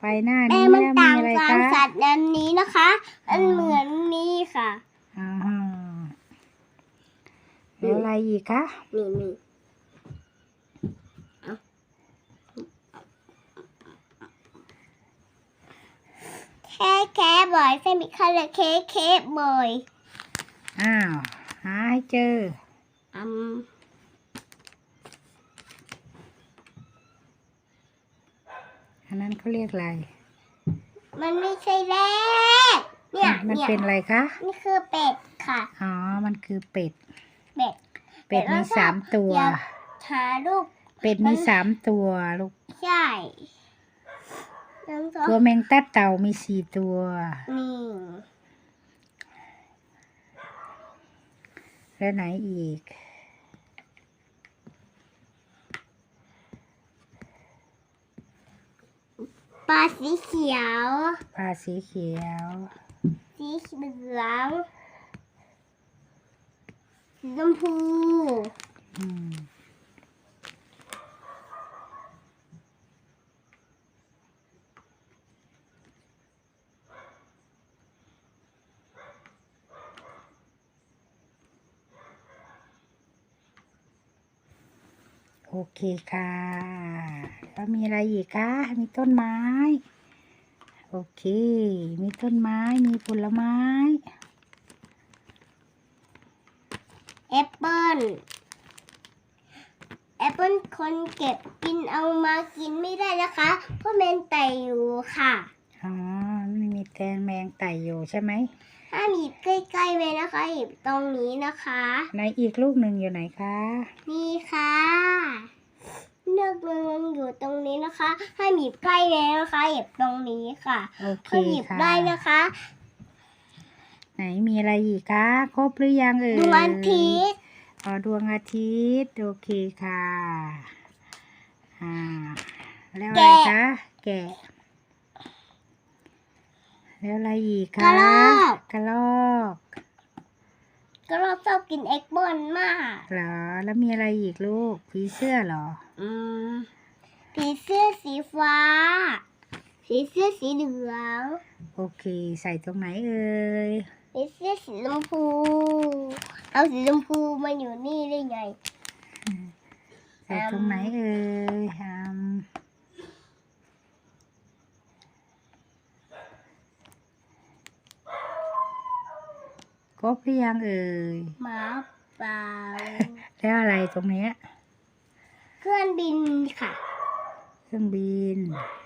ไปหน้าแต่นี้มันแล้วมีต่างอะไรจากคะสัตว์อันนี้นะคะ มันเหมือนนี้ค่ะ อ่าฮะแล้วอะไรอีกคะนี่นี่เอาแค่แค่บ่อยเส้นมิคาเลเคเคบ่อยอ้าวหาให้เจอ อืม อันนั้นเขาเรียกอะไร มันไม่ใช่แรกเนี่ยมันเนี่ยเป็นอะไรคะ นี่คือเป็ดค่ะ อ๋อ มันคือเป็ด เป็ด เป็ดมีสามตัวอยากหารูปเป็ดมีสามตัวลูก ใช่น้องสองตัวแมงตัดเต่ามีสี่ตัวนี่แล้วไหนอีก ปลาสีเขียวปลาสีเขียว สีเหลืองสีชมพู อืม โอเคค่ะ แล้วมีอะไรอีกคะ มีต้นไม้ โอเค มีต้นไม้ มีผลไม้ แอปเปิ้ล แอปเปิ้ลคนเก็บกินเอามากินไม่ได้นะคะ เพราะมันไตอยู่ค่ะ อ๋อไม่มีแตงแมงไต่อยู่ใช่ไหม ถ้ามีใกล้ๆไว้นะคะ หยิบตรงนี้นะคะ ในอีกลูกหนึ่งอยู่ไหนคะ นี่ค่ะเลือกเมืองอยู่ตรงนี้นะคะ ให้หยิบใกล้เลยนะคะหยิบตรงนี้ค่ะโอเคก็หยิบค่ะได้นะคะ ไหนมีอะไรอีกคะครบหรือยังเอ่ยดวงอาทิตย์อ๋อดวงอาทิตย์โอเคค่ะอ่าแล้วอะไรคะแกะ แล้วอะไรอีกคะกระรอก กระลอกก็เราชอบกินเอ็กเบิลมาก เหรอ แล้วมีอะไรอีกลูกผีเสื้อเหรอ อืมผีเสื้อสีฟ้าสีเสื้อสีเหลือง โอเค ใส่ตรงไหนเอ่ยผีเสื้อสีชมพู เอาสีชมพูมาอยู่นี่ได้ไง ใส่ตรงไหนเอ่ยอืม ครบหรือยังเอ่ยหมาเปล่าแล้วอะไรตรงเนี้ยเครื่องบินค่ะ เครื่องบินเ